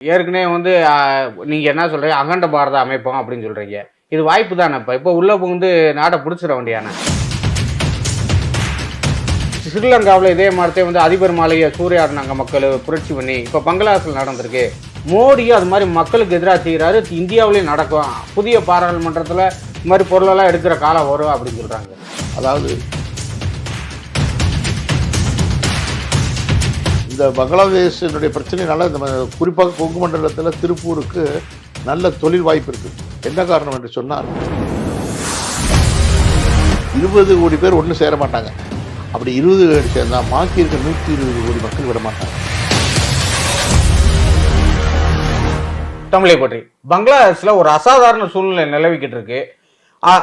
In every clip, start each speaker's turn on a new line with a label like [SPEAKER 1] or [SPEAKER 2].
[SPEAKER 1] ஏற்கனவே வந்து நீங்கள் என்ன சொல்கிறீங்க அகண்ட பாரத அமைப்போம் அப்படின்னு சொல்கிறீங்க இது வாய்ப்பு தானே இப்போ? இப்போ உள்ள புகுந்து நாடை பிடிச்சிட வேண்டியான ஸ்ரீலங்காவில் இதே மாதிரி வந்து அதிபர் மாளிகை சூறையாடினாங்க மக்கள் புரட்சி பண்ணி. இப்போ பங்களாதேஷில் நடந்திருக்கு. மோடியும் அது மாதிரி மக்களுக்கு எதிராக செய்கிறாரு இந்தியாவிலேயும் நடக்கும். புதிய பாராளுமன்றத்தில் இது மாதிரி பொருளெல்லாம் எடுக்கிற காலம் வரும் அப்படின்னு சொல்கிறாங்க
[SPEAKER 2] அதாவது இந்த பங்களாதேஷனுடைய பிரச்சனைனால இந்த குறிப்பாக கொங்கு மண்டலத்தில் திருப்பூருக்கு நல்ல தொழில் வாய்ப்பு இருக்குது என்ன காரணம் என்று சொன்னால் இருபது கோடி பேர் ஒன்றும் சேர மாட்டாங்க. அப்படி இருபது கோடி சேர்ந்தா மாக்கி இருக்க நூற்றி இருபது கோடி மக்கள் விட மாட்டாங்க.
[SPEAKER 1] தமிழை பற்றி. பங்களாதேஷில் ஒரு அசாதாரண சூழ்நிலை நிலவிக்கிட்டு இருக்கு.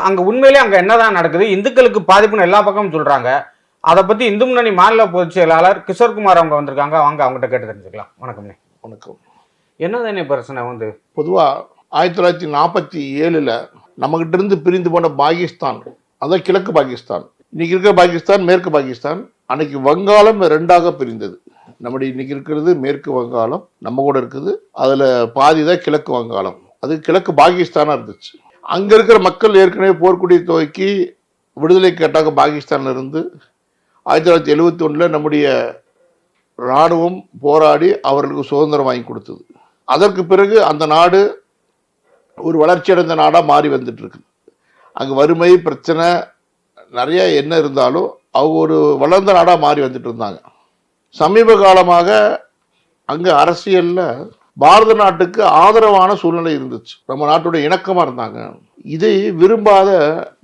[SPEAKER 1] அங்கே உண்மையிலே அங்கே என்னதான் நடக்குது இந்துக்களுக்கு பாதிப்புன்னு எல்லா பக்கமும் சொல்கிறாங்க அதை பத்தி இந்து முன்னணி மாநில பொதுச் செயலாளர் கிஷோர்குமார் அவங்க வந்திருக்காங்க. வாங்க அவங்ககிட்ட கேட்டு தெரிஞ்சுக்கலாம். வணக்கம்ண்ணே
[SPEAKER 2] வணக்கம்.
[SPEAKER 1] என்னதானே பிரச்சனை வந்து?
[SPEAKER 2] பொதுவாக ஆயிரத்தி தொள்ளாயிரத்தி நாற்பத்தி ஏழில் நம்மகிட்ட இருந்து பிரிந்து போன பாகிஸ்தான் அதான் கிழக்கு பாகிஸ்தான் இன்னைக்கு இருக்கிற பாகிஸ்தான் மேற்கு பாகிஸ்தான் அன்னைக்கு வங்காளம் ரெண்டாக பிரிந்தது. நம்முடைய இன்னைக்கு இருக்கிறது மேற்கு வங்காளம் நம்ம கூட இருக்குது. அதில் பாதி தான் கிழக்கு வங்காளம். அது கிழக்கு பாகிஸ்தானாக இருந்துச்சு. அங்கே இருக்கிற மக்கள் ஏற்கனவே போர்க்குடி துவக்கி விடுதலை கேட்டாங்க பாகிஸ்தான்ல இருந்து. ஆயிரத்தி தொள்ளாயிரத்தி எழுவத்தி ஒன்றில் நம்முடைய இராணுவம் போராடி அவர்களுக்கு சுதந்திரம் வாங்கி கொடுத்தது. அதற்கு பிறகு அந்த நாடு ஒரு வளர்ச்சியடைந்த நாடாக மாறி வந்துட்டுருக்கு. அங்கே வறுமை பிரச்சனை நிறைய என்ன இருந்தாலும் அவங்க ஒரு வளர்ந்த நாடாக மாறி வந்துட்டு இருந்தாங்க. சமீப காலமாக அங்கே அரசியலில் பாரத நாட்டுக்கு ஆதரவான சூழ்நிலை இருந்துச்சு. நம்ம நாட்டுடைய இணக்கமாக இருந்தாங்க. இதை விரும்பாத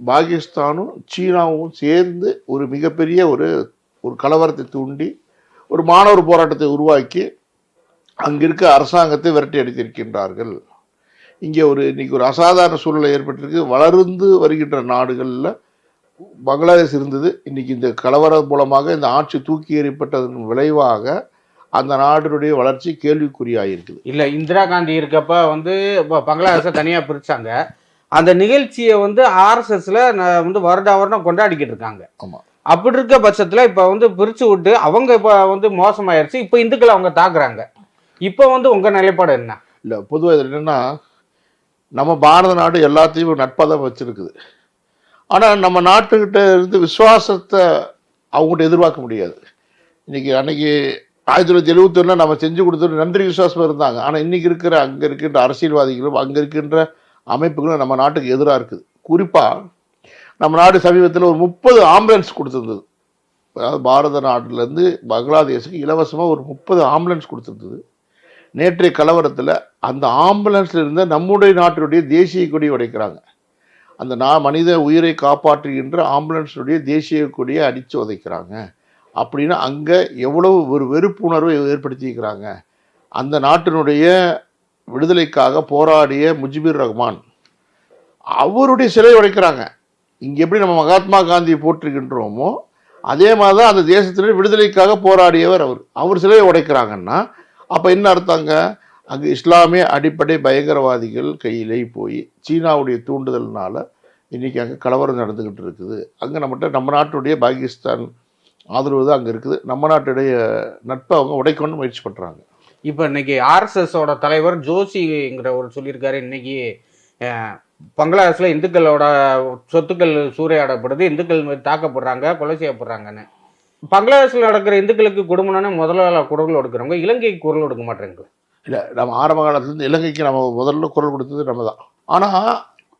[SPEAKER 2] பாகிஸ்தானும் சீனாவும் சேர்ந்து ஒரு மிகப்பெரிய ஒரு ஒரு கலவரத்தை தூண்டி ஒரு மாணவர் போராட்டத்தை உருவாக்கி அங்கிருக்க அரசாங்கத்தை விரட்டி அடித்திருக்கின்றார்கள். இங்கே ஒரு இன்றைக்கி ஒரு அசாதாரண சூழ்நிலை ஏற்பட்டிருக்கு. வளர்ந்து வருகின்ற நாடுகளில் பங்களாதேஷ் இருந்தது. இன்றைக்கி இந்த கலவரம் மூலமாக இந்த ஆட்சி தூக்கி எறியப்பட்டதன் விளைவாக அந்த நாட்டினுடைய வளர்ச்சி கேள்விக்குறியாயிருக்குது.
[SPEAKER 1] இல்லை இந்திரா காந்தி இருக்கப்ப வந்து பங்களாதேஷை தனியாக பிரித்தாங்க அந்த நிகழ்ச்சியை வந்து ஆர்எஸ்எஸ்ல வந்து வருட வருடம் கொண்டாடிக்கிட்டு இருக்காங்க.
[SPEAKER 2] ஆமா.
[SPEAKER 1] அப்படி இருக்க பட்சத்துல இப்ப வந்து பிரிச்சு விட்டு அவங்க இப்ப வந்து மோசமாயிருச்சு. இப்ப இந்துக்களை அவங்க தாக்குறாங்க. இப்ப வந்து உங்க நிலைப்பாடு என்ன?
[SPEAKER 2] இல்லை பொதுவாக இதில் என்னென்னா நம்ம பாரத நாடு எல்லாத்தையும் நட்பாக தான் வச்சுருக்குது. ஆனால் நம்ம நாட்டுக்கிட்ட இருந்து விசுவாசத்தை அவங்ககிட்ட எதிர்பார்க்க முடியாது. இன்னைக்கு அன்னைக்கு ஆயிரத்தி தொள்ளாயிரத்தி எழுபத்தொன்னில் நம்ம செஞ்சு கொடுத்துட்டு நன்றி விசுவாசமாக இருந்தாங்க. ஆனால் இன்னைக்கு இருக்கிற அங்கே இருக்கின்ற அரசியல்வாதிகளும் அங்கே இருக்கின்ற அமைப்புகளும் நம்ம நாட்டுக்கு எதிராக இருக்குது. குறிப்பாக நம்ம நாடு சமீபத்தில் ஒரு முப்பது ஆம்புலன்ஸ் கொடுத்துருந்தது. அதாவது பாரத நாட்டிலேருந்து பங்களாதேஷுக்கு இலவசமாக ஒரு முப்பது ஆம்புலன்ஸ் கொடுத்துருந்தது. நேற்றைய கலவரத்தில் அந்த ஆம்புலன்ஸில் இருந்த நம்முடைய நாட்டினுடைய தேசிய கொடியை உடைக்கிறாங்க. அந்த நா மனித உயிரை காப்பாற்றுகின்ற ஆம்புலன்ஸுடைய தேசிய கொடியை அடித்து உதைக்கிறாங்க. அப்படின்னா அங்கே எவ்வளவு ஒரு வெறுப்புணர்வை ஏற்படுத்திக்கிறாங்க அந்த நாட்டினுடைய விடுதலைக்காக போராடிய முஜிபுர் ரஹ்மான். அவருடைய சிலை உடைக்கிறாங்க. இங்கே எப்படி நம்ம மகாத்மா காந்தியை போற்றுகின்றோமோ அதே மாதிரி தான் அந்த தேசத்தினுடைய விடுதலைக்காக போராடியவர் அவர். அவர் சிலையை உடைக்கிறாங்கன்னா அப்போ என்ன அர்த்தங்க? அங்கே இஸ்லாமிய அடிப்படை பயங்கரவாதிகள் கையிலே போய் சீனாவுடைய தூண்டுதல்னால இன்னைக்கு அங்கே கலவரம் நடந்துக்கிட்டு இருக்குது. அங்கே நம்மகிட்ட நம்ம நாட்டுடைய பாகிஸ்தான் ஆதரவு தான் அங்கே இருக்குது. நம்ம நாட்டுடைய நட்பை அவங்க உடைக்கணும்னு முயற்சி பண்ணுறாங்க
[SPEAKER 1] இப்போ இன்னைக்கு ஆர்எஸ்எஸோட தலைவர் ஜோஷிங்கிற ஒரு சொல்லியிருக்காரு. இன்னைக்கு பங்களாதேஷில் இந்துக்களோட சொத்துக்கள் சூறையாடப்படுது இந்துக்கள் தாக்கப்படுறாங்க கொலை செய்யப்படுறாங்கன்னு. பங்களாதேஷில் நடக்கிற இந்துக்களுக்கு குடும்பம்னு முதல்ல குரல் கொடுக்குறவங்க இலங்கைக்கு குரல் கொடுக்க மாட்டேங்குது
[SPEAKER 2] இல்லை நம்ம ஆரம்ப காலத்துலேருந்து இலங்கைக்கு நம்ம முதல்ல குரல் கொடுத்தது நம்ம தான் ஆனால்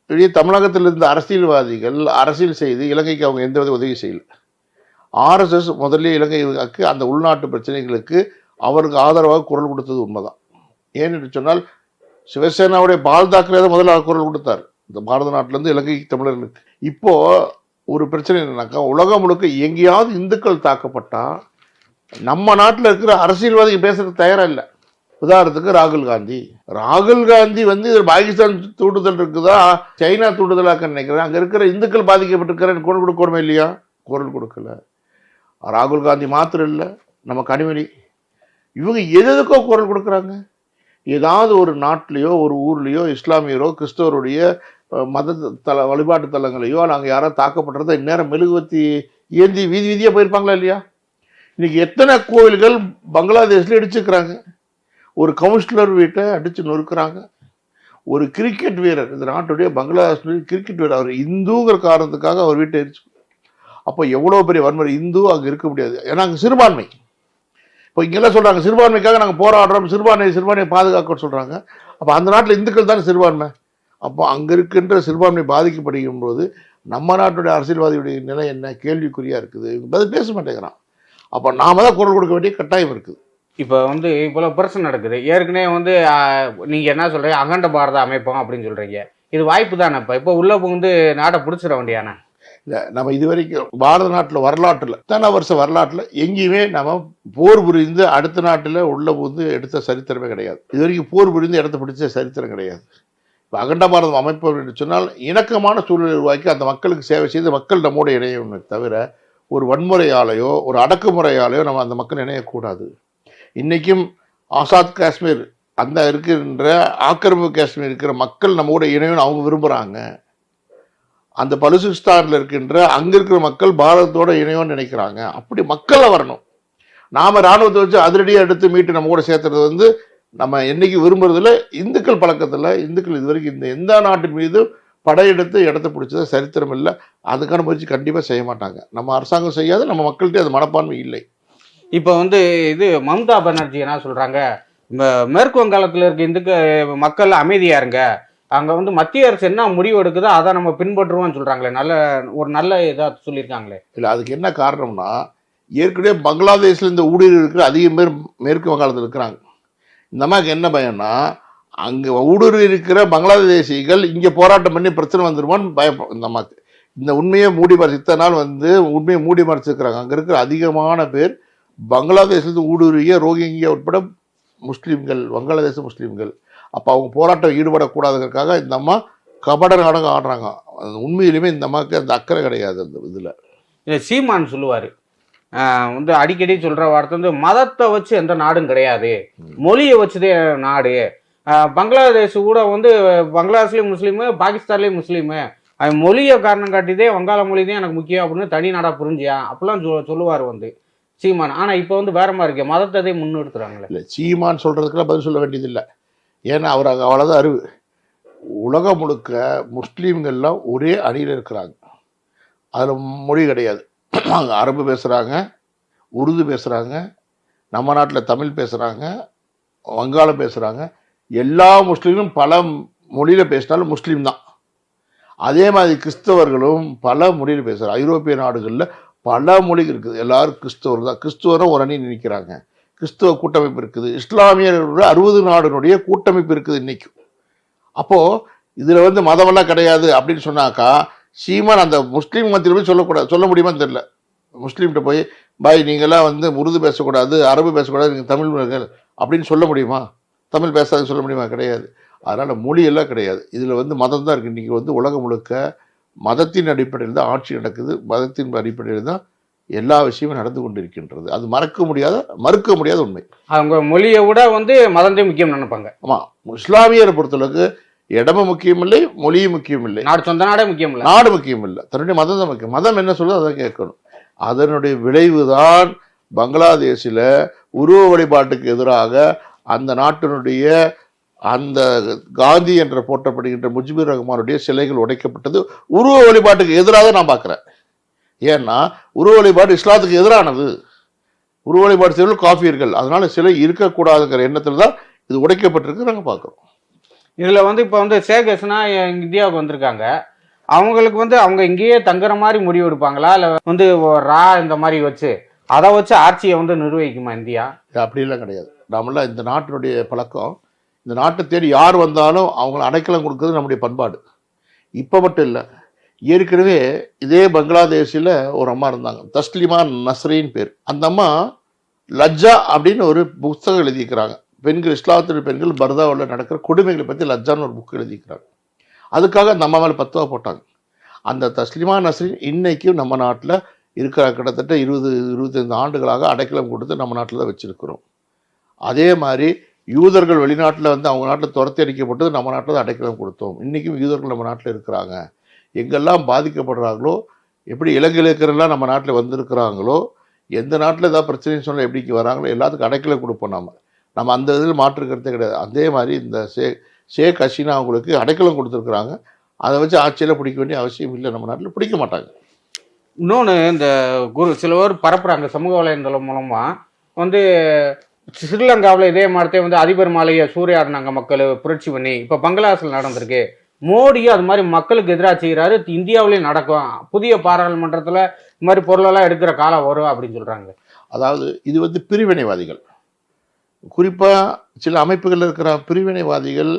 [SPEAKER 2] இதே தமிழகத்தில் இருந்த அரசியல்வாதிகள் அரசியல் செய்து இலங்கைக்கு அவங்க எந்த வித உதவி செய்யல. ஆர்எஸ்எஸ் முதல்ல இலங்கைக்கு அந்த உள்நாட்டு பிரச்சனைகளுக்கு அவருக்கு ஆதரவாக குரல் கொடுத்தது உண்மைதான். ஏன்னு சொன்னால் சிவசேனாவுடைய பால் தாக்கரே தான் முதல்ல குரல் கொடுத்தார். இந்த பாரத நாட்டிலேருந்து இலங்கைக்கு தமிழர்களுக்கு. இப்போது ஒரு பிரச்சனை என்னன்னாக்கா உலகம் முழுக்க எங்கேயாவது இந்துக்கள் தாக்கப்பட்டால் நம்ம நாட்டில் இருக்கிற அரசியல்வாதிகள் பேசுறதுக்கு தயாராக இல்லை. உதாரணத்துக்கு ராகுல் காந்தி. ராகுல் காந்தி வந்து இது பாகிஸ்தான் தூண்டுதல் இருக்குதா சைனா தூண்டுதலாக நினைக்கிறேன். அங்கே இருக்கிற இந்துக்கள் பாதிக்கப்பட்டிருக்கிறேன் குரல் கொடுக்கணுமே இல்லையா? குரல் கொடுக்கல. ராகுல் காந்தி மாத்திரம் இல்லை. நம்ம கனிமொழி இவங்க எது எதுக்கோ குரல் கொடுக்குறாங்க. ஏதாவது ஒரு நாட்டிலேயோ ஒரு ஊர்லேயோ இஸ்லாமியரோ கிறிஸ்தவருடைய மத தல வழிபாட்டு தலங்களையோ நாங்கள் யாரோ தாக்கப்படுறத இந்நேரம் மெழுகுவத்தி ஏந்தி வீதி வீதியாக போயிருப்பாங்களா இல்லையா? இன்றைக்கி எத்தனை கோவில்கள் பங்களாதேஷில் இடிச்சுக்கிறாங்க ஒரு கவுன்சிலர் வீட்டை அடித்து நொறுக்கிறாங்க. ஒரு கிரிக்கெட் வீரர் இந்த நாட்டுடைய பங்களாதேஷ் கிரிக்கெட் வீரர் அவர் இந்துங்கிற காரணத்துக்காக அவர் வீட்டை எரிச்சு அப்போ எவ்வளோ பெரிய வன்முறை இந்து அங்கே இருக்க முடியாது. ஏன்னா அங்கே சிறுபான்மை. இப்போ இங்கெல்லாம் சொல்கிறாங்க சிறுபான்மைக்காக நாங்கள் போராடுறோம் சிறுபான்மை சிறுபான்மையை பாதுகாக்க சொல்கிறாங்க அப்போ அந்த நாட்டில் இந்துக்கள் தானே சிறுபான்மை? அப்போ அங்கே இருக்கின்ற சிறுபான்மை பாதிக்கப்படுகும் போது நம்ம நாட்டுடைய அரசியல்வாதியுடைய நிலை என்ன? கேள்விக்குறியாக இருக்குது. பதில் பேச மாட்டேங்கிறான். அப்போ நாம தான் குரல் கொடுக்க வேண்டிய கட்டாயம் இருக்குது.
[SPEAKER 1] இப்போ வந்து இவ்வளோ பிரச்சனை நடக்குது. ஏற்கனவே வந்து நீங்கள் என்ன சொல்கிறீங்க அகண்ட பாரத அமைப்போம் அப்படின்னு சொல்கிறீங்க இது வாய்ப்பு தானே இப்போ? இப்போ உள்ளே புகுந்து நாடை பிடிச்சிட வேண்டியானே
[SPEAKER 2] இல்லை நம்ம இது வரைக்கும் பாரத நாட்டில் வரலாற்றில் இத்தனை வருஷ வரலாற்றில் எங்கேயுமே நம்ம போர் புரிந்து அடுத்த நாட்டில் உள்ள போது எடுத்த சரித்திரமே கிடையாது. இது வரைக்கும் போர் புரிந்து இடத்த பிடிச்ச சரித்திரம் கிடையாது. இப்போ அகண்ட பாரதம் அமைப்பு என்று சொன்னால் இணக்கமான சூழ்நிலை உருவாக்கி அந்த மக்களுக்கு சேவை செய்து மக்கள் நம்மோடு இணையணுமே தவிர ஒரு வன்முறையாலேயோ ஒரு அடக்குமுறையாலேயோ நம்ம அந்த மக்கள் இணையக்கூடாது. இன்றைக்கும் ஆசாத் காஷ்மீர் அந்த இருக்கின்ற ஆக்கிரமிப்பு காஷ்மீர் இருக்கிற மக்கள் நம்மோட இணையணும் அவங்க விரும்புகிறாங்க அந்த பலுசிஸ்தானில் இருக்கின்ற அங்கே இருக்கிற மக்கள் பாரதத்தோட இணையோன்னு நினைக்கிறாங்க. அப்படி மக்களை வரணும். நாம் இராணுவத்தை வச்சு அதிரடியாக எடுத்து மீட்டு நம்ம கூட சேர்த்துறது வந்து நம்ம என்னைக்கு விரும்புறதில்ல. இந்துக்கள் பழக்கத்தில் இந்துக்கள் இது வரைக்கும் இந்த எந்த நாட்டின் மீது படையெடுத்து இடத்த பிடிச்சது சரித்திரம் இல்லை. அதுக்கான முயற்சி கண்டிப்பாக செய்ய மாட்டாங்க. நம்ம அரசாங்கம் செய்யாது நம்ம மக்கள்கிட்ட அது மனப்பான்மை இல்லை.
[SPEAKER 1] இப்போ வந்து இது மம்தா பானர்ஜி என்ன சொல்கிறாங்க மேற்கு வங்காளத்தில் இருக்க இந்துக்க மக்கள் அமைதியாருங்க அங்கே வந்து மத்திய அரசு என்ன முடிவு எடுக்குதோ அதை நம்ம பின்பற்றுவோம்னு சொல்கிறாங்களே நல்ல ஒரு நல்ல இதாக சொல்லியிருக்காங்களே.
[SPEAKER 2] இல்லை அதுக்கு என்ன காரணம்னா ஏற்கனவே பங்களாதேஷில் இந்த ஊடுருவி இருக்கிற அதிக பேர் மேற்கு வங்காளத்தில் இருக்கிறாங்க. இந்த அம்மாவுக்கு என்ன பயம்னா அங்கே ஊடுருவி இருக்கிற பங்களாதேசிகள் இங்கே போராட்டம் பண்ணி பிரச்சனை வந்துருமான்னு பயம் இந்த அம்மாவுக்கு இந்த உண்மையை மூடி மறைச்சு இத்தனை நாள் வந்து உண்மையை மூடி மறைச்சிருக்கிறாங்க. அங்கே இருக்கிற அதிகமான பேர் பங்களாதேஷ்லேருந்து ஊடுருவிய ரோஹிங்கியா உட்பட முஸ்லீம்கள் வங்காளதேச முஸ்லீம்கள் அப்போ அவங்க போராட்டம் ஈடுபடக்கூடாதுங்கிறதுக்காக இந்த அம்மா கபட நாடகம் ஆடுறாங்க. அது உண்மையிலுமே இந்த அம்மாவுக்கு அந்த அக்கறை கிடையாது அந்த இதில்.
[SPEAKER 1] இது சீமான் சொல்லுவார். வந்து அடிக்கடி சொல்ற வார்த்தை வந்து மதத்தை வச்சு எந்த நாடும் கிடையாது. மொழியை வச்சுதே நாடு. பங்களாதேஷ் கூட வந்து பங்களாதேஷ்லேயும் முஸ்லீமு பாகிஸ்தான்லேயும் முஸ்லீமு. அவன் மொழியை காரணம் காட்டிதே வங்காள மொழி தான் எனக்கு முக்கியம் அப்படின்னு தனி நாடா புரிஞ்சியா? அப்படிலாம் சொ சொல்லுவார் வந்து சீமான். ஆனா இப்போ வந்து வேற மாதிரி இருக்கு. மதத்தை முன்னிறுத்துறாங்களே.
[SPEAKER 2] இல்லை சீமான் சொல்கிறதுக்கெல்லாம் பதில் சொல்ல வேண்டியதில்லை. ஏன்னா அவர் அங்கே அவ்வளோதான் அறிவு. உலகம் முழுக்க முஸ்லீம்கள்லாம் ஒரே அணியில் இருக்கிறாங்க. அதில் மொழி கிடையாது. அங்கே அரபு பேசுகிறாங்க உருது பேசுகிறாங்க நம்ம நாட்டில் தமிழ் பேசுகிறாங்க வங்காளம் பேசுகிறாங்க எல்லா முஸ்லீமும் பல மொழியில் பேசினாலும் முஸ்லீம் தான். அதே மாதிரி கிறிஸ்தவர்களும் பல மொழியில் பேசுகிறாங்க ஐரோப்பிய நாடுகளில் பல மொழி இருக்குது. எல்லாரும் கிறிஸ்தவர் தான். கிறிஸ்துவரும் ஒரு அணி நிற்கிறாங்க கிறிஸ்துவ கூட்டமைப்பு இருக்குது. இஸ்லாமியர்களுடைய அறுபது நாடுனுடைய கூட்டமைப்பு இருக்குது இன்றைக்கும் அப்போது இதில் வந்து மதமெல்லாம் கிடையாது அப்படின்னு சொன்னாக்கா சீமான் அந்த முஸ்லீம் மத்தியில் போய் சொல்லக்கூடாது. சொல்ல முடியுமான்னு தெரில முஸ்லீம்கிட்ட போய் பாய் நீங்களாம் வந்து உருது பேசக்கூடாது அரபு பேசக்கூடாது நீங்கள் தமிழ் அப்படின்னு சொல்ல முடியுமா? தமிழ் பேசாதுன்னு சொல்ல முடியுமா? கிடையாது. அதனால் மொழியெல்லாம் கிடையாது. இதில் வந்து மதம் தான் இருக்குது இன்றைக்கி வந்து உலகம் முழுக்க மதத்தின் அடிப்படையில் தான் ஆட்சி நடக்குது. மதத்தின் அடிப்படையில் தான் எல்லா விஷயமும் நடந்து கொண்டு இருக்கின்றது அது மறக்க முடியாத மறுக்க முடியாத உண்மை.
[SPEAKER 1] அவங்க மொழியை விட வந்து மதத்தை முக்கியம் நினைப்பாங்க.
[SPEAKER 2] ஆமாம் இஸ்லாமியரை பொறுத்தளவுக்கு இடமும் முக்கியம் இல்லை மொழியும் முக்கியம் இல்லை
[SPEAKER 1] நாடு சொந்த நாடே முக்கியம் இல்லை
[SPEAKER 2] நாடு முக்கியம் இல்லை தன்னுடைய மதம் தான் முக்கியம். மதம் என்ன சொல்லுதோ அதை கேட்கணும். அதனுடைய விளைவுதான் பங்களாதேஷில் உருவ வழிபாட்டுக்கு எதிராக அந்த நாட்டினுடைய அந்த காந்தி என்ற போற்றப்படுகின்ற முஜிபுர் ரஹ்மானுடைய சிலைகள் உடைக்கப்பட்டது. உருவ வழிபாட்டுக்கு எதிராக நான் பார்க்குறேன். ஏன்னா உருவ வழிபாடு இஸ்லாத்துக்கு எதிரானது. உருவ வழிபாடு செய்வர்கள் காஃபியர்கள். அதனால சிலை இருக்கக்கூடாதுங்கிற எண்ணத்தில் தான் இது உடைக்கப்பட்டிருக்கு நாங்கள் பார்க்குறோம்.
[SPEAKER 1] இதுல வந்து இப்போ வந்து ஹசனா இந்தியாவுக்கு வந்திருக்காங்க. அவங்களுக்கு வந்து அவங்க இங்கேயே தங்குற மாதிரி முடிவு எடுப்பாங்களா? இல்லை வந்து ரா இந்த மாதிரி வச்சு அதை வச்சு ஆட்சியை வந்து நிர்வகிக்குமா இந்தியா?
[SPEAKER 2] இது அப்படிலாம் கிடையாது. நம்மளாம் இந்த நாட்டினுடைய பழக்கம். இந்த நாட்டை தேடி யார் வந்தாலும் அவங்கள அடைக்கலம் கொடுக்கறது நம்முடைய பண்பாடு. இப்போ மட்டும் இல்லை ஏற்கனவே இதே பங்களாதேஷில் ஒரு அம்மா இருந்தாங்க. தஸ்லிமா நஸ்ரின்னு பேர். அந்த அம்மா லஜ்ஜா அப்படின்னு ஒரு புத்தகம் எழுதியிருக்கிறாங்க. பெண்கள் இஸ்லாத்தின் பெண்கள் பர்தாவில் நடக்கிற கொடுமைகளை பற்றி லஜ்ஜான்னு ஒரு புக் எழுதியிருக்கிறாங்க. அதுக்காக அந்த அம்மா மேலே பத்துவா போட்டாங்க. அந்த தஸ்லிமா நஸ்ரின் இன்னைக்கும் நம்ம நாட்டில் இருக்கிற கிட்டத்தட்ட இருபது இருபத்தைந்து ஆண்டுகளாக அடைக்கலம் கொடுத்து நம்ம நாட்டில் தான் வச்சுருக்கிறோம். அதே மாதிரி யூதர்கள் வெளிநாட்டில் வந்து அவங்க நாட்டில் துரத்தி அடிக்கப்பட்டது நம்ம நாட்டில் தான் அடைக்கலம் கொடுத்தோம். இன்றைக்கும் யூதர்கள் நம்ம நாட்டில் இருக்கிறாங்க. எங்கெல்லாம் பாதிக்கப்படுறாங்களோ எப்படி இலங்கையில் இருக்கிறெல்லாம் நம்ம நாட்டில் வந்திருக்கிறாங்களோ எந்த நாட்டில் ஏதாவது பிரச்சனைன்னு சொன்னால் எப்படிக்கு வராங்களோ எல்லாத்துக்கும் அடைக்கலை கொடுப்போம் நம்ம நம்ம அந்த இதில் மாற்றுக்கிறதே கிடையாது. அதே மாதிரி இந்த ஷே ஷேக் ஹசீனா அவங்களுக்கு அடைக்கலம் கொடுத்துருக்குறாங்க. அதை வச்சு ஆட்சியில் பிடிக்க வேண்டிய அவசியம் இல்லை. நம்ம நாட்டில் பிடிக்க மாட்டாங்க.
[SPEAKER 1] இன்னொன்று இந்த குரு சில பேர் பரப்புகிறாங்க சமூக வலைதளம் மூலமாக வந்து ஸ்ரீலங்காவில் இதே மாதிரி வந்து அதிபர் மாலையை சூறையாடினாங்க மக்கள் புரட்சி பண்ணி. இப்போ பங்களாதேஷில் நடந்திருக்கு. மோடியும் அது மாதிரி மக்களுக்கு எதிராக செய்கிறாரு இந்தியாவிலேயே நடக்கும். புதிய பாராளுமன்றத்தில் இது மாதிரி பொருளெல்லாம் எடுக்கிற காலம் வரும் அப்படின்னு சொல்கிறாங்க
[SPEAKER 2] அதாவது இது வந்து பிரிவினைவாதிகள். குறிப்பாக சில அமைப்புகளில் இருக்கிற பிரிவினைவாதிகள்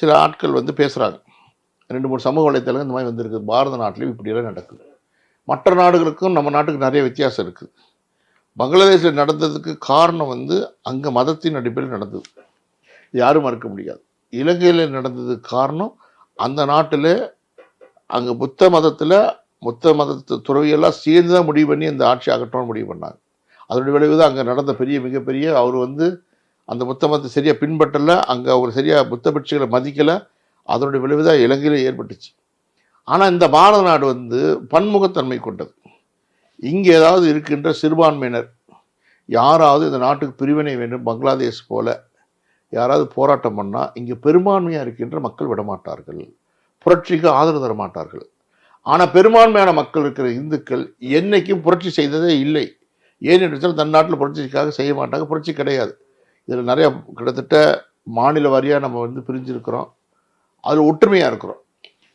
[SPEAKER 2] சில ஆட்கள் வந்து பேசுகிறாங்க ரெண்டு மூணு சமூக வலைத்தளங்கள் இந்த மாதிரி வந்திருக்கு. பாரத நாட்டிலையும் இப்படியெல்லாம் நடக்குது. மற்ற நாடுகளுக்கும் நம்ம நாட்டுக்கு நிறைய வித்தியாசம் இருக்குது பங்களாதேஷில் நடந்ததுக்கு காரணம் வந்து அங்கே மதத்தின் அடிப்படையில் நடந்தது. யாரும் மறுக்க முடியாது. இலங்கையில் நடந்ததுக்கு காரணம் அந்த நாட்டில் அங்கே புத்த மதத்தில் புத்த மதத்து துறவியெல்லாம் சேர்ந்து தான் முடிவு பண்ணி அந்த ஆட்சி அகற்றோம்னு முடிவு பண்ணாங்க. அதனுடைய விளைவு தான் அங்கே நடந்த பெரிய மிகப்பெரிய அவர் வந்து அந்த புத்த மதத்தை சரியாக பின்பற்றலை அங்கே அவர் சரியாக புத்த பிட்சுகளை மதிக்கலை அதனுடைய விளைவு தான் இலங்கையில் ஏற்பட்டுச்சு. ஆனால் இந்த பாரத நாடு வந்து பன்முகத்தன்மை கொண்டது. இங்கே ஏதாவது இருக்கின்ற சிறுபான்மையினர் யாராவது இந்த நாட்டுக்கு பிரிவினை வேண்டும் பங்களாதேஷ் போல யாராவது போராட்டம் பண்ணால் இங்கே பெரும்பான்மையாக இருக்கின்ற மக்கள் விடமாட்டார்கள். புரட்சிக்கு ஆதரவு தர மாட்டார்கள் ஆனால் பெரும்பான்மையான மக்கள் இருக்கிற இந்துக்கள் என்றைக்கும் புரட்சி செய்ததே இல்லை. ஏன் என்று சொன்னால் தன் நாட்டில் புரட்சிக்காக செய்ய மாட்டாங்க. புரட்சி கிடையாது. இதில் நிறையா கிட்டத்தட்ட மாநில வாரியாக நம்ம வந்து பிரிஞ்சிருக்கிறோம். அதில் ஒற்றுமையாக இருக்கிறோம்.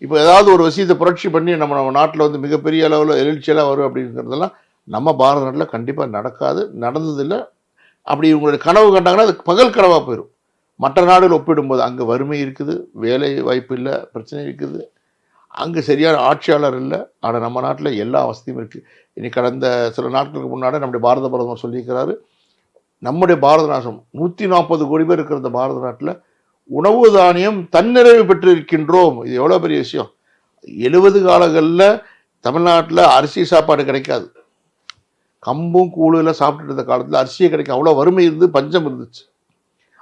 [SPEAKER 2] இப்போ ஏதாவது ஒரு விஷயத்தை புரட்சி பண்ணி நம்ம நம்ம நாட்டில் வந்து மிகப்பெரிய அளவில் எழுச்சியெல்லாம் வரும் அப்படிங்கிறதெல்லாம் நம்ம பாரத நாட்டில் கண்டிப்பாக நடக்காது நடந்ததில்லை. அப்படி இவங்களுடைய கனவு கண்டாங்கன்னா அது பகல் கனவாக போயிடும் மற்ற நாடுகள் ஒப்பிடும்போது அங்கே வறுமை இருக்குது வேலை வாய்ப்பு இல்லை பிரச்சனை இருக்குது. அங்கே சரியான ஆட்சியாளர் இல்லை. ஆனால் நம்ம நாட்டில் எல்லா வசதியும் இருக்குது இனி கடந்த சில நாட்களுக்கு முன்னாடி நம்முடைய பாரத பிரதமர் சொல்லியிருக்கிறாரு நம்முடைய பாரத நாசம் நூற்றி நாற்பது கோடி பேர் இருக்கிற இந்த பாரத நாட்டில் உணவு தானியம் தன்னிறைவு பெற்றிருக்கின்றோம். இது எவ்வளோ பெரிய விஷயம்? எழுபது காலங்களில் தமிழ்நாட்டில் அரிசி சாப்பாடு கிடைக்காது. கம்பும் கூழுல சாப்பிட்டுட்டு இருந்த காலத்தில் அரிசியை கிடைக்கும் அவ்வளோ வறுமை இருந்து பஞ்சம் இருந்துச்சு.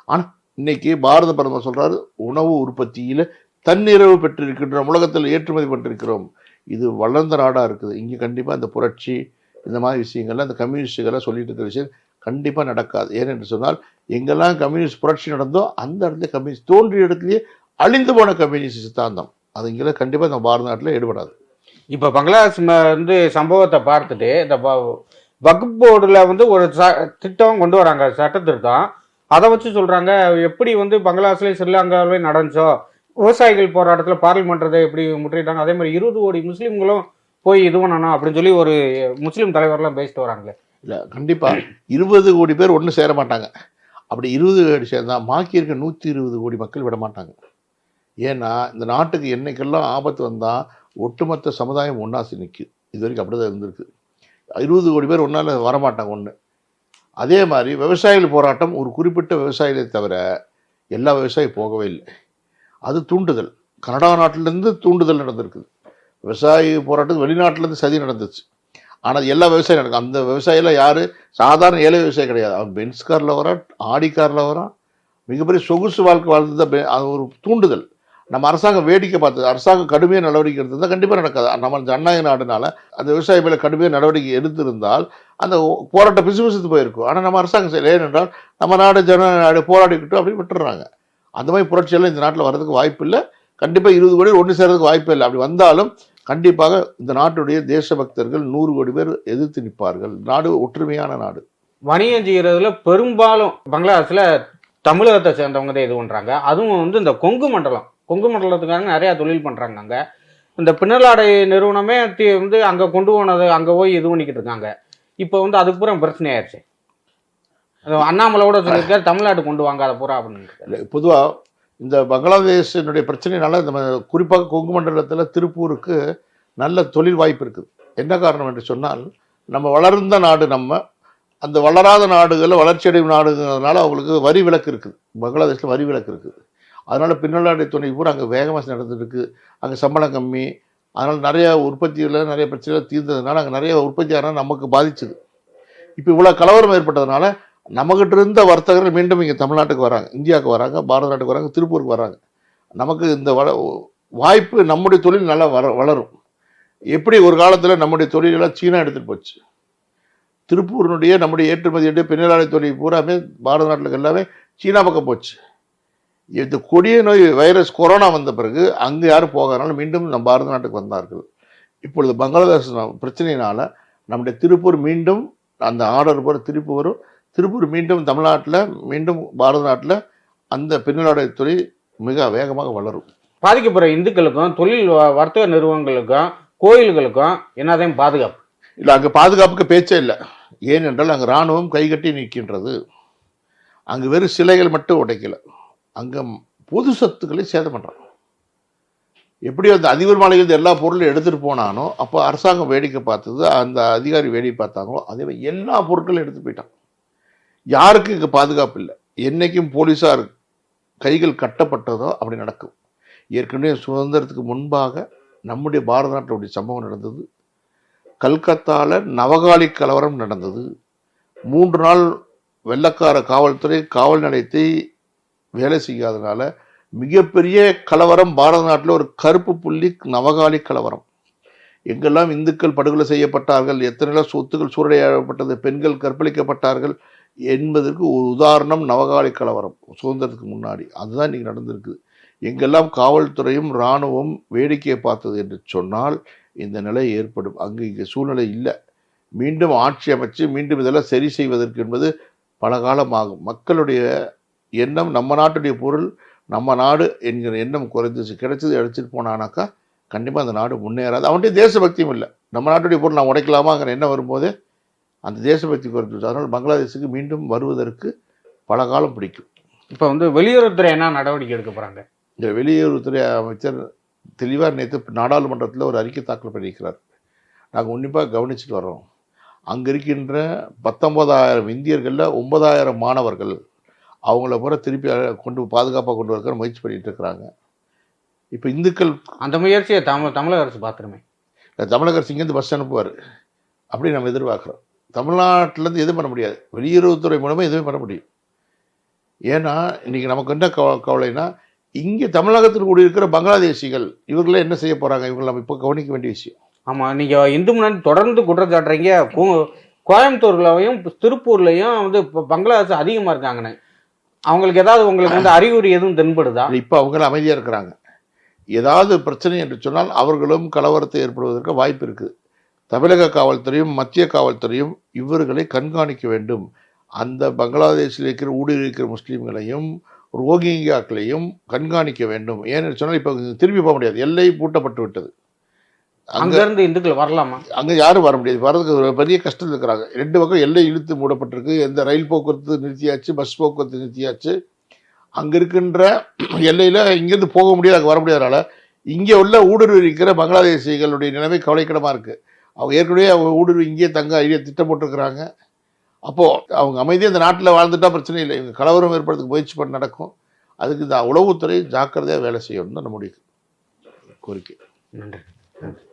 [SPEAKER 2] ஆனால் இன்னைக்கு பாரத பிரதமர் சொல்றாரு உணவு உற்பத்தியில் தன்னிறைவு பெற்றிருக்கின்றோம் உலகத்தில் ஏற்றுமதி பெற்றிருக்கிறோம் இது வளர்ந்த நாடாக இருக்குது. இங்கே கண்டிப்பாக இந்த புரட்சி இந்த மாதிரி விஷயங்கள்லாம் இந்த கம்யூனிஸ்டுகளை சொல்லிட்டு இருக்கிற விஷயம் கண்டிப்பாக நடக்காது. ஏனென்று சொன்னால் எங்கெல்லாம் கம்யூனிஸ்ட் புரட்சி நடந்தோ அந்த இடத்துல கம்யூனிஸ்ட் தோன்றிய இடத்துலயே அழிந்து போன கம்யூனிஸ்ட் சித்தாந்தம். அது இங்கே கண்டிப்பாக இந்த பாரத நாட்டில் ஈடுபடாது.
[SPEAKER 1] இப்போ பங்களாதேஷ் வந்து சம்பவத்தை பார்த்துட்டு இந்த வ- வக்ஃப் வந்து ஒரு ச திட்டம் கொண்டு வராங்க சட்ட திருத்தம் அதை வச்சு சொல்கிறாங்க எப்படி வந்து பங்களாதேஷ்லேயும் ஸ்ரீலங்காவிலையும் நடந்துச்சோ? விவசாயிகள் போராட்டத்தில் பார்லிமெண்ட்டை எப்படி முற்றிட்டாங்க அதே மாதிரி இருபது கோடி முஸ்லீம்களும் போய் இது பண்ணணும் அப்படின்னு சொல்லி ஒரு முஸ்லீம் தலைவர்லாம் பேசிட்டு வராங்களே.
[SPEAKER 2] இல்லை கண்டிப்பாக இருபது கோடி பேர் ஒன்றும் சேர மாட்டாங்க. அப்படி இருபது கோடி சேர்ந்தா பாக்கி இருக்க நூற்றி இருபது கோடி மக்கள் விட மாட்டாங்க. ஏன்னா இந்த நாட்டுக்கு என்னைக்கெல்லாம் ஆபத்து வந்தால் ஒட்டுமொத்த சமுதாயம் ஒன்றாசி நிற்கும் இது வரைக்கும் அப்படி தான் இருந்திருக்கு. இருபது கோடி பேர் ஒன்றால் வரமாட்டாங்க ஒன்று அதே மாதிரி விவசாயிகள் போராட்டம் ஒரு குறிப்பிட்ட விவசாயிகளை தவிர எல்லா விவசாயி போகவே இல்லை. அது தூண்டுதல். கனடா நாட்டிலேருந்து தூண்டுதல் நடந்திருக்குது. விவசாயி போராட்டம் வெளிநாட்டிலேருந்து சதி நடந்துச்சு. ஆனால் எல்லா விவசாயம் நடக்கும் அந்த விவசாயிலாம் யார்? சாதாரண ஏழை விவசாயி கிடையாது. அவன் பென்ஸ் காரில் வரான் ஆடி காரில் வரான். மிகப்பெரிய சொகுசு வாழ்க்கை வாழ்ந்தது பெ- அது ஒரு தூண்டுதல். நம்ம அரசாங்கம் வேடிக்கை பார்த்தது அரசாங்கம் கடுமையாக நடவடிக்கை எடுத்திருந்தால் கண்டிப்பாக நடக்காது. நம்ம ஜனநாயக நாடுனால அந்த விவசாய மேலே கடுமையாக நடவடிக்கை எடுத்திருந்தால் அந்த போராட்டம் பிசுபிசுத்து போயிருக்கும். ஆனால் நம்ம அரசாங்கம் செய்யல. ஏனென்றால் நம்ம நாடு ஜனநாயக நாடு போராடிக்கிட்டோம் அப்படின்னு விட்டுறாங்க. அந்த மாதிரி புரட்சியெல்லாம் இந்த நாட்டில் வர்றதுக்கு வாய்ப்பு இல்லை. கண்டிப்பாக இருபது கோடி ஒன்று சேர்றதுக்கு வாய்ப்பு இல்லை. அப்படி வந்தாலும் கண்டிப்பாக இந்த நாட்டுடைய தேசபக்தர்கள் நூறு கோடி பேர் எதிர்த்து நிற்பார்கள். நாடு ஒற்றுமையான நாடு.
[SPEAKER 1] வணிகம் செய்கிறதுல பெரும்பாலும் பங்களாதேஷில் தமிழகத்தை சேர்ந்தவங்க தான் இது பண்ணுறாங்க அதுவும் வந்து இந்த கொங்கு மண்டலம். கொங்கு மண்டலத்துக்கான நிறையா தொழில் பண்ணுறாங்க அங்கே. இந்த பின்னலாடை நிறுவனமே வந்து அங்கே கொண்டு போனது அங்கே போய் இது பண்ணிக்கிட்டு இருக்காங்க. இப்போ வந்து அதுக்கு பூரா பிரச்சனை ஆயிடுச்சு. அது அண்ணாமலை கூட சொல்லியிருக்காரு தமிழ்நாடு கொண்டு வாங்க அதை பூரா அப்படின்னு
[SPEAKER 2] இல்லை பொதுவாக இந்த பங்களாதேஷினுடைய பிரச்சனைனால நம்ம குறிப்பாக கொங்கு மண்டலத்தில் திருப்பூருக்கு நல்ல தொழில் வாய்ப்பு இருக்குது. என்ன காரணம் என்று சொன்னால் நம்ம வளர்ந்த நாடு நம்ம அந்த வளராத நாடுகளில் வளர்ச்சியடையும் நாடுங்கிறதுனால அவங்களுக்கு வரி விலக்கு இருக்குது. பங்களாதேஷில் வரி விலக்கு இருக்குது. அதனால் பின்னலாடை துணை பூரா அங்கே வேகமாக நடந்துருக்கு. அங்கே சம்பளம் கம்மி. அதனால் நிறையா உற்பத்தியில் நிறைய பிரச்சனைகள் தீர்ந்ததுனால அங்கே நிறைய உற்பத்தி ஆனால் நமக்கு பாதிச்சுது. இப்போ இவ்வளோ கலவரம் ஏற்பட்டதுனால நம்மகிட்ட இருந்த வர்த்தகர்கள் மீண்டும் இங்கே தமிழ்நாட்டுக்கு வராங்க. இந்தியாவுக்கு வராங்க பாரத நாட்டுக்கு வராங்க திருப்பூருக்கு வராங்க. நமக்கு இந்த வள வாய்ப்பு நம்முடைய தொழில் நல்லா வள வளரும். எப்படி ஒரு காலத்தில் நம்முடைய தொழிலெல்லாம் சீனா எடுத்துகிட்டு போச்சு? திருப்பூரினுடைய நம்முடைய ஏற்றுமதியுடைய பின்னலாடை தொழில் பூராமே பாரத நாட்டில் எல்லாமே சீனா பக்கம் போச்சு. இந்த கொடிய நோய் வைரஸ் கொரோனா வந்த பிறகு அங்கே யாரும் போகாதனால மீண்டும் நம்ம பாரத நாட்டுக்கு வந்தார்கள். இப்பொழுது பங்களாதேஷ் பிரச்சனையினால நம்முடைய திருப்பூர் மீண்டும் அந்த ஆர்டர் போகிற திருப்பி வரும். திருப்பூர் மீண்டும் தமிழ்நாட்டில் மீண்டும் பாரத நாட்டில் அந்த பின்னலாடை துறை மிக வேகமாக வளரும்.
[SPEAKER 1] பாதிக்கப்படுற இந்துக்களுக்கும் தொழில் வர்த்தக நிறுவனங்களுக்கும் கோயில்களுக்கும் என்னதான் பாதுகாப்பு.
[SPEAKER 2] இல்லை அங்கே பாதுகாப்புக்கு பேச்சே இல்லை. ஏனென்றால் அங்கே இராணுவம் கைகட்டி நிற்கின்றது. அங்கே வெறும் சிலைகள் மட்டும் உடைக்கல. அங்கே பொது சொத்துக்களை சேதம் பண்ணுறாங்க எப்படி அந்த அதிபர் மாளிகையில் எல்லா பொருளும் எடுத்துகிட்டு போனானோ அப்போ அரசாங்கம் வேடிக்கை பார்த்தது அந்த அதிகாரி வேடிக்கை பார்த்தாங்களோ அதே மாதிரி எல்லா பொருட்களும் எடுத்து போயிட்டான் யாருக்கும் இங்கே பாதுகாப்பு இல்லை. என்னைக்கும் போலீஸார் கைகள் கட்டப்பட்டதோ அப்படி நடக்கும். ஏற்கனவே சுதந்திரத்துக்கு முன்பாக நம்முடைய பாரத நாட்டினுடைய சம்பவம் நடந்தது. கல்கத்தாவில் நவகாலி கலவரம் நடந்தது. மூன்று நாள் வெள்ளக்கார காவல்துறை காவல் நிலையத்தை வேலை செய்யாதனால மிகப்பெரிய கலவரம் பாரத நாட்டில் ஒரு கருப்பு புள்ளி நவகாலி கலவரம். எங்கெல்லாம் இந்துக்கள் படுகொலை செய்யப்பட்டார்கள் எத்தனை சொத்துக்கள் சூறையாடப்பட்டது பெண்கள் கற்பழிக்கப்பட்டார்கள் என்பதற்கு ஒரு உதாரணம் நவகாலி கலவரம் சுதந்திரத்துக்கு முன்னாடி. அதுதான் இன்றைக்கி நடந்திருக்குது. எங்கெல்லாம் காவல்துறையும் இராணுவம் வேடிக்கையை பார்த்தது என்று சொன்னால் இந்த நிலை ஏற்படும். அங்கு இங்கே சூழ்நிலை இல்லை. மீண்டும் ஆட்சி அமைச்சு மீண்டும் இதெல்லாம் சரி செய்வதற்கு என்பது பல காலமாகும் மக்களுடைய எண்ணம் நம்ம நாட்டுடைய பொருள் நம்ம நாடு என்கிற எண்ணம் குறைந்துச்சு கிடைச்சது அடிச்சிட்டு போனானாக்கா கண்டிப்பாக அந்த நாடு முன்னேறாது. அவன்கிட்ட தேசபக்தியும் இல்லை. நம்ம நாட்டுடைய பொருள் நான் உடைக்கலாமாங்கிற எண்ணம் வரும்போதே அந்த தேசபக்தி குறைஞ்சிச்சு அதனால் பங்களாதேஷுக்கு மீண்டும் வருவதற்கு பல காலம் பிடிக்கும்.
[SPEAKER 1] இப்போ வந்து வெளியுறவுத்துறை என்ன நடவடிக்கை எடுக்க போறாங்க?
[SPEAKER 2] இந்த வெளியுறவுத்துறை அமைச்சர் தெளிவாக நேற்று நாடாளுமன்றத்தில் ஒரு அறிக்கை தாக்கல் பண்ணியிருக்கிறார். நாங்கள் உன்னிப்பாக கவனிச்சுட்டு வரோம் அங்கே இருக்கின்ற பத்தொன்பதாயிரம் இந்தியர்களில் ஒன்பதாயிரம் மாணவர்கள் அவங்கள பூரா திருப்பி கொண்டு பாதுகாப்பாக கொண்டு வரக்க முயற்சி பண்ணிட்டு இருக்கிறாங்க. இப்போ இந்துக்கள்
[SPEAKER 1] அந்த முயற்சியை தமிழ் தமிழக அரசு பார்த்துருமே
[SPEAKER 2] தமிழக அரசு இங்கேருந்து பஸ் அனுப்புவார். அப்படி நம்ம எதிர்பார்க்குறோம். தமிழ்நாட்டிலேருந்து எதுவும் பண்ண முடியாது. வெளியுறவுத்துறை மூலமாக எதுவும் பண்ண முடியும். ஏன்னா இன்னைக்கு நமக்கு என்ன கவ கவலைனா இங்கே தமிழகத்தில் கூடியிருக்கிற பங்களாதேசிகள் இவர்களே என்ன செய்ய போகிறாங்க இவங்களை நம்ம இப்போ கவனிக்க வேண்டிய விஷயம்.
[SPEAKER 1] ஆமா நீங்க இந்து முன்னாடி தொடர்ந்து குற்றச்சாட்டுறீங்க. கோயம்புத்தூர்லயும் திருப்பூர்லயும் வந்து இப்ப பங்களாதேஷ் அதிகமா இருக்காங்கன்னு. அவங்களுக்கு ஏதாவது உங்களுக்கு வந்து அறிகுறி எதுவும் தென்படுதா?
[SPEAKER 2] இப்போ அவங்க அமைதியாக இருக்கிறாங்க. ஏதாவது பிரச்சனை என்று சொன்னால் அவர்களும் கலவரத்தை ஏற்படுவதற்கு வாய்ப்பு இருக்குது. தமிழக காவல்துறையும் மத்திய காவல்துறையும் இவர்களை கண்காணிக்க வேண்டும். அந்த பங்களாதேஷில் இருக்கிற ஊடுருவி இருக்கிற முஸ்லீம்களையும் ரோஹிங்கியாக்களையும் கண்காணிக்க வேண்டும். ஏன்னு சொன்னால் இப்போ திரும்பி போக முடியாது. எல்லை பூட்டப்பட்டு விட்டது.
[SPEAKER 1] அங்க
[SPEAKER 2] அங்க
[SPEAKER 1] இருந்து இந்துக்கள் வரலாமா?
[SPEAKER 2] அங்கே யாரும் வர முடியாது. வரதுக்கு ஒரு பெரிய கஷ்டம் இருக்கிறாங்க. ரெண்டு பக்கம் எல்லை இழுத்து மூடப்பட்டிருக்கு. எந்த ரயில் போக்குவரத்து நிறுத்தியாச்சு பஸ் போக்குவரத்து நிறுத்தியாச்சு. அங்கே இருக்கின்ற எல்லையில் இங்கேருந்து போக முடியாது அங்கே வர முடியாதனால இங்கே உள்ள ஊடுருவி இருக்கிற பங்களாதேசிகளுடைய நிலைமை கவலைக்கிடமாக இருக்குது அவங்க ஏற்கனவே அவங்க ஊடுருவி இங்கேயே தங்க ஐடியா திட்டம் போட்டிருக்கிறாங்க அப்போது அவங்க அமைதியாக இந்த நாட்டில் வாழ்ந்துட்டா பிரச்சனை இல்லை. இவங்க கலவரம் ஏற்படுறதுக்கு முயற்சி பண்ண நடக்கும். அதுக்கு இந்த உளவுத்துறை ஜாக்கிரதையாக வேலை செய்யணும் தான் நம்முடைய கோரிக்கை.
[SPEAKER 1] நன்றி. நன்றி.